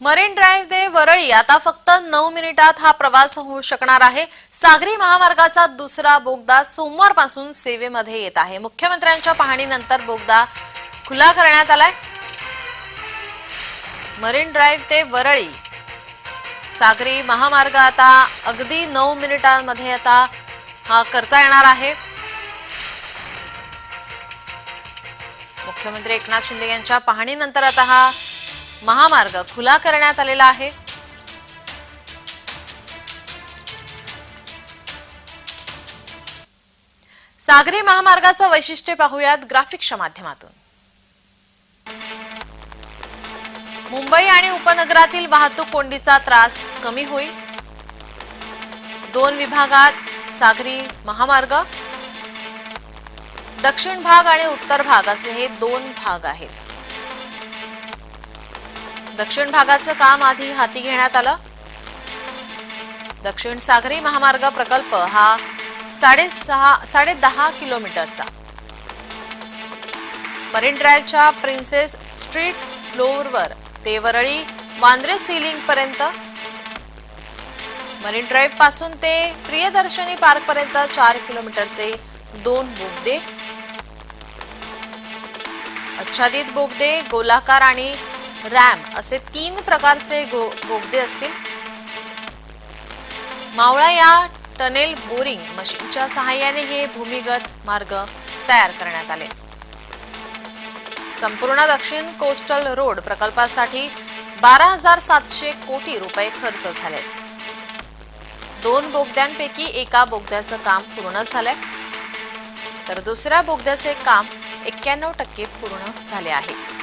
Marine drive ते वरळी आता फक्त नऊ मिनिटात हा प्रवास होऊ शकणार आहे. सागरी महामार्गाचा दुसरा बोगदा सोमवारपासून सेवेमध्ये येत आहे. मुख्यमंत्र्यांच्या पाहणीनंतर बोगदा खुला करण्यात आलाय. मरीन ड्राईव्ह ते वरळी सागरी महामार्ग आता अगदी नऊ मिनिटांमध्ये आता हा करता येणार आहे. मुख्यमंत्री एकनाथ शिंदे यांच्या पाहणीनंतर आता हा महामार्ग खुला करण्यात आलेला आहे. सागरी महामार्गाचं वैशिष्ट्य पाहूयात ग्राफिक्सच्या माध्यमातून. मुंबई आणि उपनगरातील वाहतूक कोंडीचा त्रास कमी होईल. दोन विभागात सागरी महामार्ग दक्षिण भाग आणि उत्तर भाग असे हे दोन भाग आहेत. दक्षिण भागाचं काम आधी हाती घेण्यात आलं. दक्षिण सागरी महामार्ग प्रकल्प हा साडेसहा साडे दहा किलोमीटरचा. मरीन ड्राईव्हच्या प्रिन्सेस स्ट्रीट फ्लोअरवर ते वरळी वांद्रे सिलिंग पर्यंत. मरीन ड्राईव्हपासून ते प्रियदर्शनी पार्क पर्यंत चार किलोमीटरचे दोन बोगदे. आच्छादित बोगदे गोलाकार आणि रॅम असे तीन प्रकारचे गो बोगदे असतील. मावळा या टनेल बोरिंग मशीनच्या सहाय्याने हे भूमिगत मार्ग तयार करण्यात आले. संपूर्ण दक्षिण कोस्टल रोड प्रकल्पासाठी बारा हजार सातशे कोटी रुपये खर्च झाले. दोन बोगद्यांपैकी एका बोगद्याचं काम पूर्ण झालंय. तर दुसऱ्या बोगद्याचे काम एक्क्याण्णव टक्के पूर्ण झाले आहे.